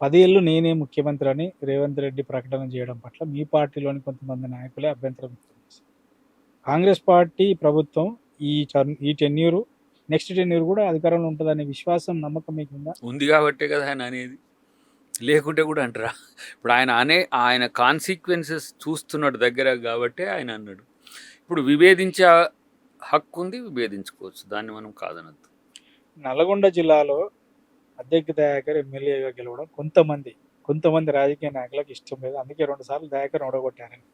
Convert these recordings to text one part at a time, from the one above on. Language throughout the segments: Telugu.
పదేళ్ళు నేనే ముఖ్యమంత్రి అని రేవంత్ రెడ్డి ప్రకటన చేయడం పట్ల మీ పార్టీలోని కొంతమంది నాయకులే అభ్యంతరం కాంగ్రెస్ పార్టీ ప్రభుత్వం ఈ ఈ టెన్యూర్ నెక్స్ట్ టెన్యూర్ కూడా అధికారంలో ఉంటుందనే విశ్వాసం నమ్మకం మీకుందా? ఉంది కాబట్టే కదా ఆయన అనేది. లేకుంటే కూడా అంటారా? ఇప్పుడు ఆయన అనే ఆయన కాన్సిక్వెన్సెస్ చూస్తున్నాడు దగ్గర కాబట్టే ఆయన అన్నాడు. ఇప్పుడు విభేదించే హక్కు ఉంది విభేదించుకోవచ్చు. దాన్ని మనం కాదనద్దు. నల్గొండ జిల్లాలో అధ్యక్ష దయాకర్ ఎమ్మెల్యేగా గెలవడం కొంతమంది కొంతమంది రాజకీయ నాయకులకు ఇష్టం లేదు. అందుకే రెండు సార్లు దయాకర్ ఓడగొట్టారని.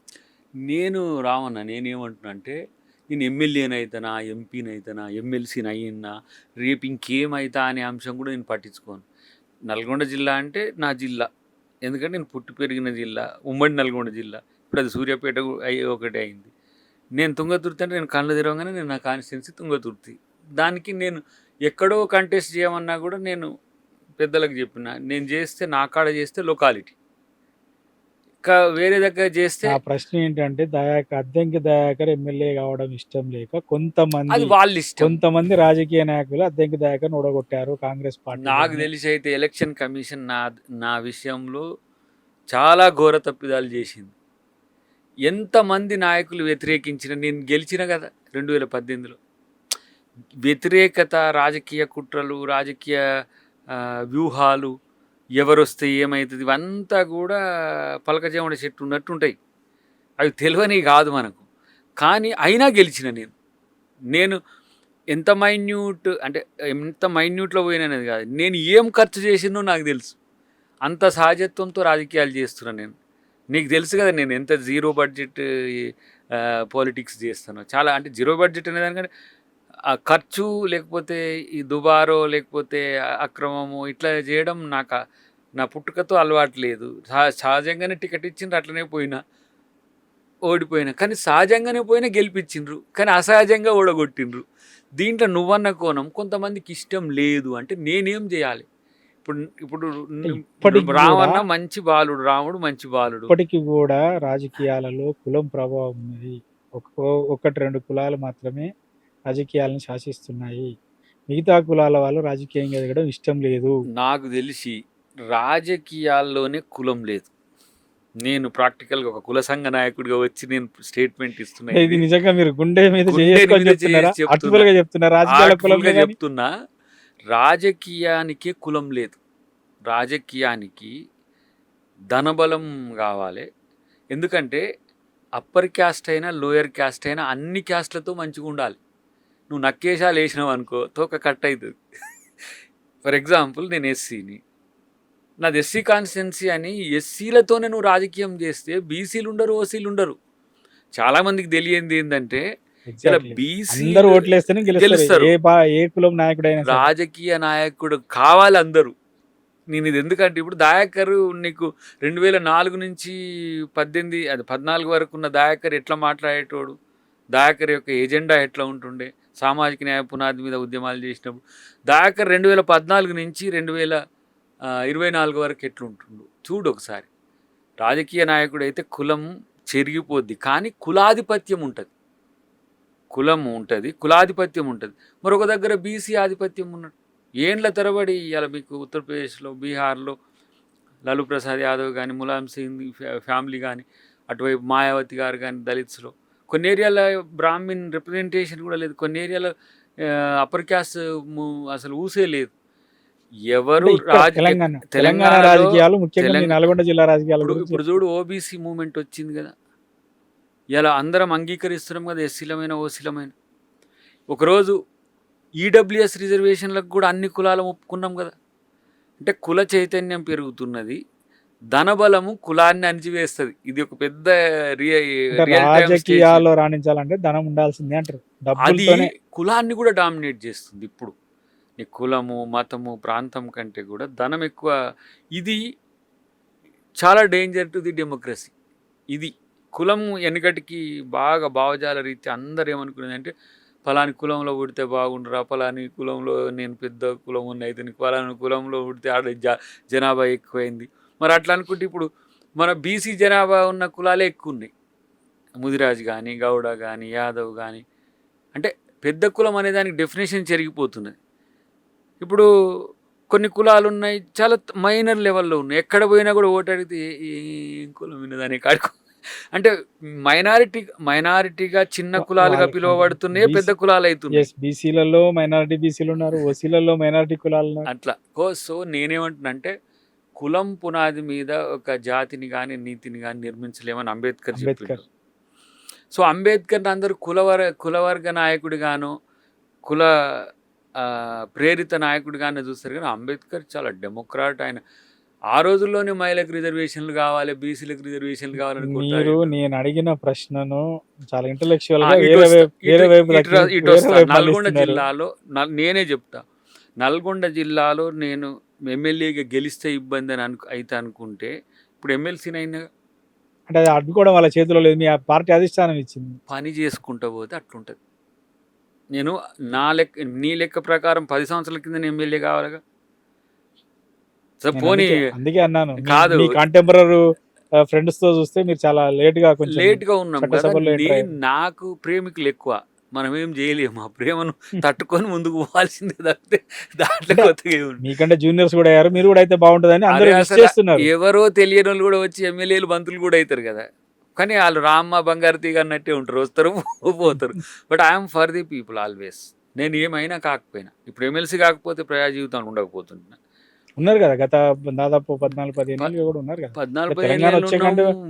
నేను రావన్న నేనేమంటున్నా అంటే నేను ఎమ్మెల్యేనైతేనా అవుతానా ఎంపీని ఎమ్మెల్సీని అయ్యినా రేపు ఇంకేమైతా అనే అంశం కూడా నేను పట్టించుకోను. నల్గొండ జిల్లా అంటే నా జిల్లా. ఎందుకంటే నేను పుట్టి పెరిగిన జిల్లా ఉమ్మడి నల్గొండ జిల్లా. ఇప్పుడు అది సూర్యాపేట ఒకటి అయింది. నేను తుంగతుర్తి అంటే నేను కళ్ళు తెరవగానే నేను నా కాన్స్టిట్యున్సీ తుంగతుర్తి దానికి నేను ఎక్కడో కంటెస్ట్ చేయమన్నా కూడా నేను పెద్దలకు చెప్పిన నేను చేస్తే నా కాడ చేస్తే లొకాలిటీ ఇంకా వేరే దగ్గర చేస్తే నా ప్రశ్న ఏంటంటే దయాకర్ అద్దెంకి దయాకర్ ఎమ్మెల్యే కావడం ఇష్టం లేక కొంతమంది వాళ్ళ ఇష్టం. కొంతమంది రాజకీయ నాయకులు అద్దెంకి దయాకర్ ఓడగొట్టారు కాంగ్రెస్ పార్టీ నాకు తెలిసి అయితే ఎలక్షన్ కమిషన్ నా నా విషయంలో చాలా ఘోర తప్పిదాలు చేసింది. ఎంతమంది నాయకులు వ్యతిరేకించిన నేను గెలిచిన కదా రెండు వేల పద్దెనిమిదిలో. వ్యతిరేకత రాజకీయ కుట్రలు రాజకీయ ఆ, వ్యూహాలు ఎవరు వస్తే ఏమవుతుంది ఇవంతా కూడా పలకజేమడ చెట్టు ఉన్నట్టు ఉంటాయి అవి తెలియని కాదు మనకు. కానీ అయినా గెలిచిన నేను. నేను ఎంత మైన్యూట్ అంటే ఎంత మైన్యూట్లో పోయిననేది కాదు. నేను ఏం ఖర్చు చేసిందో నాకు తెలుసు. అంత సహజత్వంతో రాజకీయాలు చేస్తున్నాను నేను. నీకు తెలుసు కదా నేను ఎంత జీరో బడ్జెట్ పాలిటిక్స్ చేస్తానో. చాలా అంటే జీరో బడ్జెట్ అనేదానికంటే ఆ ఖర్చు లేకపోతే ఈ దుబారో లేకపోతే అక్రమము ఇట్లా చేయడం నాకు నా పుట్టుకతో అలవాటు లేదు. సహ- సహజంగానే టికెట్ ఇచ్చిండ్రు అట్లనే పోయినా. ఓడిపోయినా. కానీ సహజంగానే పోయినా గెలిపించిండ్రు కానీ అసహజంగా ఓడగొట్టిండ్రు. దీంట్లో నువ్వన్న కోణం కొంతమందికి ఇష్టం లేదు అంటే నేనేం చేయాలి? ఇప్పుడు ఇప్పుడు రావణ మంచి బాలుడు రాముడు మంచి బాలుడు. ఇప్పటికీ కూడా రాజకీయాలలో కులం ప్రభావం ఉన్నది. ఒక ఒకటి రెండు కులాలు మాత్రమే రాజకీయాలను శాసిస్తున్నాయి. మిగతా కులాల వాళ్ళు రాజకీయంగా ఎదగడం ఇష్టం లేదు. నాకు తెలిసి రాజకీయాల్లోనే కులం లేదు. నేను ప్రాక్టికల్గా ఒక కుల సంఘ నాయకుడిగా వచ్చి నేను స్టేట్మెంట్ ఇస్తున్నా ఇది నిజంగా మీరు గుండె మీద చెప్తున్నా. చెప్తున్నా రాజకీయానికి కులం లేదు. రాజకీయానికి ధనబలం కావాలి. ఎందుకంటే అప్పర్ క్యాస్ట్ అయినా లోయర్ క్యాస్ట్ అయినా అన్ని క్యాస్ట్లతో మంచిగా ఉండాలి. నువ్వు నక్కేశాలు వేసినావు అనుకో తోక కట్ అవుతుంది ఫర్ ఎగ్జాంపుల్ నేను ఎస్సీని. నాది ఎస్సీ కాన్స్టిట్యున్సీ అని ఎస్సీలతోనే నువ్వు రాజకీయం చేస్తే బీసీలు ఉండరు ఓసీలు ఉండరు. చాలామందికి తెలియంది ఏంటంటే ఇలా. బీసీ గెలుస్తారు. రాజకీయ నాయకుడు కావాలి అందరూ. నేను ఇది ఎందుకంటే ఇప్పుడు దాయకర్ నీకు రెండు వేల నాలుగు నుంచి పద్దెనిమిది అది పద్నాలుగు వరకు ఉన్న దాయకర్ ఎట్లా మాట్లాడేటోడు? దాయకర్ యొక్క ఎజెండా ఎట్లా ఉంటుండే? సామాజిక న్యాయ పునాది మీద ఉద్యమాలు చేసినప్పుడు దాకా రెండు వేల పద్నాలుగు నుంచి రెండు వేల ఇరవై నాలుగు వరకు ఎట్లుంటుండు? చూడు ఒకసారి. రాజకీయ నాయకుడు అయితే కులం చెరిగిపోద్ది. కానీ కులాధిపత్యం ఉంటుంది. కులం ఉంటుంది కులాధిపత్యం ఉంటుంది. మరొక దగ్గర బీసీ ఆధిపత్యం ఉన్నట్టు ఏండ్ల తరబడి ఇవాళ మీకు ఉత్తరప్రదేశ్లో బీహార్లో? లాలూ ప్రసాద్ యాదవ్ కానీ ములాయం సింగ్ ఫ్యా- ఫ్యామిలీ కానీ అటువైపు మాయావతి గారు కానీ దళిత్స్లో కొన్ని ఏరియాలో బ్రాహ్మిన్ రిప్రజెంటేషన్ కూడా లేదు. కొన్ని ఏరియాలో అప్పర్ క్యాస్ట్ అసలు ఊసే లేదు. ఎవరు తెలంగాణ రాజకీయాలు ముఖ్యంగా నల్గొండ జిల్లా రాజకీయాలు ఇప్పుడు చూడు ఓబీసీ మూమెంట్ వచ్చింది కదా. ఇలా అందరం అంగీకరిస్తున్నాం కదా ఎస్సీలమైన ఓసీలమైన. ఒకరోజు ఈడబ్ల్యూఎస్ రిజర్వేషన్లకు కూడా అన్ని కులాలు ఒప్పుకున్నాం కదా. అంటే కుల చైతన్యం పెరుగుతున్నది. ధనబలము కులాన్ని అణిచివేస్తుంది. ఇది ఒక పెద్ద రాజకీయాల్లో రాణించాలంటే ధనం ఉండాల్సిందే అంటారు. అది కులాన్ని కూడా డామినేట్ చేస్తుంది ఇప్పుడు. నీ కులము మతము ప్రాంతం కంటే కూడా ధనం ఎక్కువ. ఇది చాలా డేంజర్ టు ది డెమోక్రసీ. ఇది కులం వెనకటికి బాగా భావజాల రీతి అందరు ఏమనుకునేది అంటే ఫలాని కులంలో పుడితే బాగుండరా ఫలాని కులంలో నేను పెద్ద కులం ఉన్న అయితే ఫలాని కులంలో పుడితే ఆడ జ జనాభా ఎక్కువైంది. మరి అట్లా అనుకుంటే ఇప్పుడు మన బీసీ జనాభా ఉన్న కులాలే ఎక్కువ ఉన్నాయి ముదిరాజ్ కానీ గౌడ కానీ యాదవ్ కానీ అంటే పెద్ద కులం అనే దానికి డెఫినేషన్ చెరిగిపోతున్నది. ఇప్పుడు కొన్ని కులాలు ఉన్నాయి చాలా మైనర్ లెవెల్లో ఉన్నాయి. ఎక్కడ పోయినా కూడా ఓటు అడిగితే ఏ- కులం విన్నదాని కాడుకో. అంటే మైనారిటీ మైనారిటీగా చిన్న కులాలుగా పిలువబడుతున్నాయి పెద్ద కులాలు అవుతున్నాయి. బీసీలలో మైనారిటీ బీసీలు ఉన్నారు ఓసీలలో మైనారిటీ కులాలు అట్లా. సో నేనేమంటున్నానంటే కులం పునాది మీద ఒక జాతిని కానీ నీతిని కానీ నిర్మించలేమని అంబేద్కర్. చెప్పిండు సో అంబేద్కర్ అందరూ కులవర కులవర్గ నాయకుడిగాను కుల ప్రేరిత నాయకుడిగానే చూస్తారు కానీ అంబేద్కర్ చాలా డెమోక్రాట్ ఆయన ఆ రోజుల్లోనే మహిళలకు రిజర్వేషన్లు కావాలి బీసీలకు రిజర్వేషన్లు కావాలని. నేను అడిగిన ప్రశ్నను చాలా ఇంటలెక్చువల్గా నల్గొండ. జిల్లాలో నేనే చెప్తా నల్గొండ జిల్లాలో నేను ఎమ్మెల్యేగా గెలిస్తే ఇబ్బంది అని అను అయితే అనుకుంటే ఇప్పుడు ఎమ్మెల్సీని అయినా అంటే అది అడ్డుకోవడం వాళ్ళ చేతిలో లేదు. మీ పార్టీ అధిష్టానం ఇచ్చింది. పని చేసుకుంటూ పోతే అట్లుంటుంది. నేను నా లెక్క నీ లెక్క ప్రకారం పది సంవత్సరాల కింద నేను ఎమ్మెల్యే కావాలిగా? పోనీ. అందుకే- అన్నాను. కాదు. కాంటెంపరీ ఫ్రెండ్స్తో చూస్తే మీరు చాలా లేట్గా కొంచెం లేట్గా ఉన్నాం కదా. చట్టసభల్లో ఎంటర్ నేను అయ్యారు. నాకు ప్రేమికులు ఎక్కువ. మనం ఏం చేయలేము. ఆ ప్రేమను తట్టుకొని ముందుకు పోవాల్సిందే తప్పితే దాంట్లో కొత్తగా మీకంటే జూనియర్స్ కూడా అయ్యారు మీరు కూడా అయితే బాగుంటుందని అందరూ చేస్తున్నారు. ఎవరో తెలియని వాళ్ళు కూడా వచ్చి ఎమ్మెల్యేలు మంత్రులు కూడా అవుతారు కదా. కానీ వాళ్ళు రామ్మ బంగారు తీగ అన్నట్టే ఉంటారు వస్తారు పోతారు. But I'm for the people always. నేను ఏమైనా కాకపోయినా. ఇప్పుడు ఎమ్మెల్సీ కాకపోతే ప్రజా జీవితం ఉండకపోతుంటున్నా. ఉన్నారు కదా గత దాదాపు పద్నాలుగు పదిహేను కూడా ఉన్నారు కదా. పద్నాలుగు.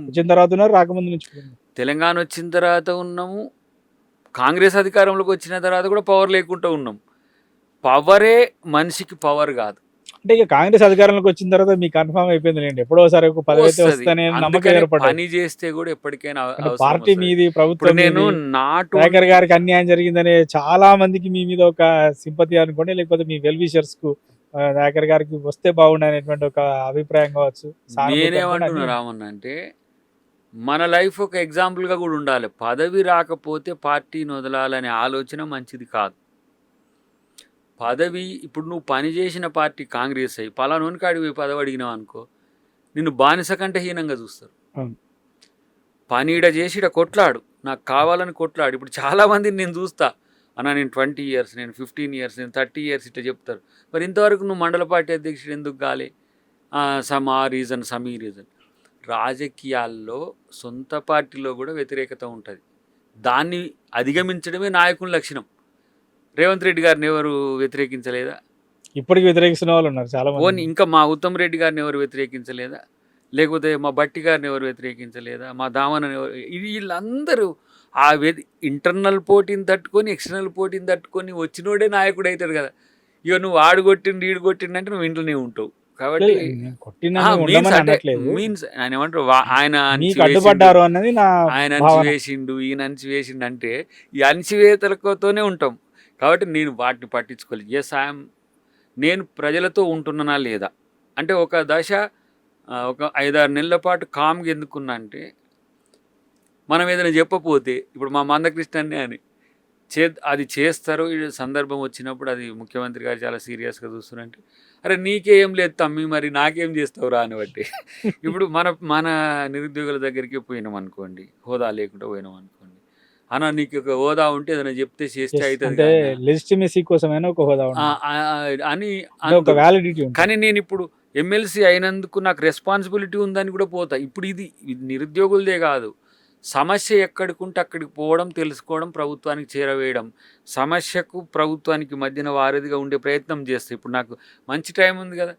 వచ్చిన తర్వాత ఉన్నారు రాకముందు నుంచి. తెలంగాణ వచ్చిన తర్వాత ఉన్నాము. కాంగ్రెస్ అధికారంలోకి వచ్చిన తర్వాత కూడా పవర్ లేకుండా ఉన్నాం పవరే మనిషికి పవర్ కాదు అంటే ఇక కాంగ్రెస్ అధికారంలోకి వచ్చిన తర్వాత మీకు కన్ఫర్మ్ అయిపోయింది లేండి ఎప్పుడో ఒకసారి ఒక. వస్తానే నమ్మకం పని చేస్తే కూడా ఎప్పటికైనా పార్టీ. మీది ప్రభుత్వం నేను. నాటు శేఖర్ గారికి అన్యాయం జరిగిందనే చాలా మందికి మీ మీద ఒక సింపతి అనుకోండి లేకపోతే మీ వెల్ విషర్స్కు శేఖర్ గారికి వస్తే బాగుండు అనేటువంటి ఒక అభిప్రాయం కావచ్చు నేనేమంటున్నా. రామన్న అంటే మన లైఫ్ ఒక ఎగ్జాంపుల్గా కూడా ఉండాలి. పదవి రాకపోతే పార్టీని వదలాలనే ఆలోచన మంచిది కాదు. పదవి ఇప్పుడు నువ్వు పని చేసిన పార్టీ కాంగ్రెస్ అయ్యి పలానోని కాడికి పోయి పదవి అడిగినావు అనుకో నిన్ను బానిస కంటే హీనంగా చూస్తారు. పని ఈడ చేసి ఈడ కొట్లాడు. నాకు కావాలని కొట్లాడు. ఇప్పుడు చాలామందిని నేను చూస్తా. అన్న నేను ట్వంటీ ఇయర్స్ నేను ఫిఫ్టీన్ ఇయర్స్ నేను థర్టీ ఇయర్స్ ఇట్లా చెప్తారు. మరి ఇంతవరకు నువ్వు మండల పార్టీ అధ్యక్షుడు ఎందుకు కాలే? సమ్ ఆ రీజన్ సమ్ ఈ రీజన్. రాజకీయాల్లో సొంత పార్టీలో కూడా వ్యతిరేకత ఉంటుంది. దాన్ని అధిగమించడమే నాయకుని లక్షణం. రేవంత్ రెడ్డి గారిని ఎవరు వ్యతిరేకించలేదా? ఇప్పటికి వ్యతిరేకిస్తున్న వాళ్ళు ఉన్నారు చాలా మంది ఇంకా మా ఉత్తమ్ రెడ్డి గారిని ఎవరు వ్యతిరేకించలేదా? లేకపోతే మా బట్టి గారిని ఎవరు వ్యతిరేకించలేదా? మా దామనని ఎవరు? ఇది వీళ్ళందరూ ఆ ఇంటర్నల్ పోటీని తట్టుకొని ఎక్స్టర్నల్ పోటీని తట్టుకొని వచ్చినోడే నాయకుడు అవుతాడు కదా. ఇక నువ్వు ఆడు కొట్టిండు ఈడు కొట్టిండు అంటే నువ్వు ఇంట్లోనే ఉంటావు. కాబట్టి మీన్స్ ఆయన ఏమంటారు ఆయన అడ్డుపడ్డారు అన్నది ఆయన. అణిచివేసిండు ఈయన అణిచివేసిండు అంటే ఈ అణిచివేతలతోనే ఉంటాం. కాబట్టి నేను వాటిని పట్టించుకోలేదు. ఎస్ ఐఎమ్ నేను ప్రజలతో ఉంటున్నానా లేదా? అంటే ఒక దశ ఒక ఐదారు నెలల పాటు కామ్గా ఎందుకున్నా అంటే మనం ఏదైనా చెప్పపోతే ఇప్పుడు మా మందకృష్ణని అని చే అది చేస్తారు. ఈ సందర్భం వచ్చినప్పుడు అది ముఖ్యమంత్రి గారు చాలా సీరియస్గా చూస్తున్నారంటే అరే నీకేం లేదు తమ్మి మరి నాకేం చేస్తావు రా అని బట్టి. ఇప్పుడు మన మన నిరుద్యోగుల దగ్గరికి పోయినాం అనుకోండి హోదా లేకుండా పోయినాం అనుకోండి. అన్న నీకు ఒక హోదా ఉంటే ఏదైనా చెప్తే చేస్తే అవుతుంది అంటే లెజిటిమసీ కోసమైనా ఒక హోదా ఉండాలి. అని ఒక. వ్యాలిడిటీ కానీ నేను ఇప్పుడు ఎమ్మెల్సీ అయినందుకు నాకు రెస్పాన్సిబిలిటీ ఉందని కూడా పోతా. ఇప్పుడు ఇది నిరుద్యోగులదే కాదు. సమస్య ఎక్కడికుంటే అక్కడికి పోవడం తెలుసుకోవడం ప్రభుత్వానికి చేరవేయడం సమస్యకు ప్రభుత్వానికి మధ్యన వారధిగా ఉండే ప్రయత్నం చేస్తే ఇప్పుడు నాకు మంచి టైం ఉంది కదా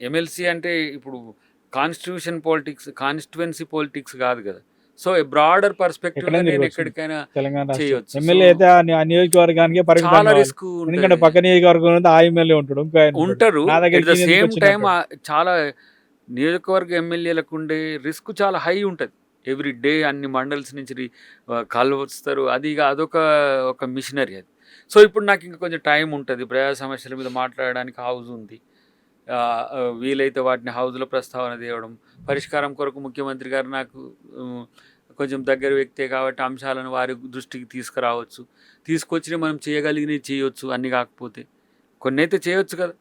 ఎమ్మెల్సీ అంటే ఇప్పుడు కాన్స్టిట్యూషన్ పాలిటిక్స్ కాన్స్టిట్యువెన్సీ పాలిటిక్స్ కాదు కదా సో బ్రాడర్ పర్స్పెక్టివ్ నేను. ఎక్కడికైనా. చేయొచ్చు. ఎమ్మెల్యే అయితే ఆ నియోజకవర్గానికి చాలా. రిస్క్ ఎందుకంటే పక్క నియోజకవర్గం ఆ ఎమ్మెల్యే ఉంటాడు. ఉంటారు సేమ్? టైం చాలా నియోజకవర్గ ఎమ్మెల్యేలకు ఉండే రిస్క్ చాలా హై ఉంటుంది ఎవ్రీ డే అన్ని మండల్స్ నుంచి కాళ్ళు వస్తారు. అది ఇక అదొక ఒక మిషనరీ అది. సో ఇప్పుడు నాకు ఇంకా కొంచెం టైం ఉంటుంది. ప్రజా సమస్యల మీద మాట్లాడడానికి హౌస్ ఉంది. వీలైతే వాటిని హౌస్లో ప్రస్తావన తేవడం. పరిష్కారం కొరకు ముఖ్యమంత్రి గారు నాకు కొంచెం దగ్గర వ్యక్తే కాబట్టి అంశాలను వారి దృష్టికి తీసుకురావచ్చు. తీసుకొచ్చి మనం చేయగలిగినవి చేయొచ్చు. అన్ని కాకపోతే. కొన్ని అయితే చేయొచ్చు కదా.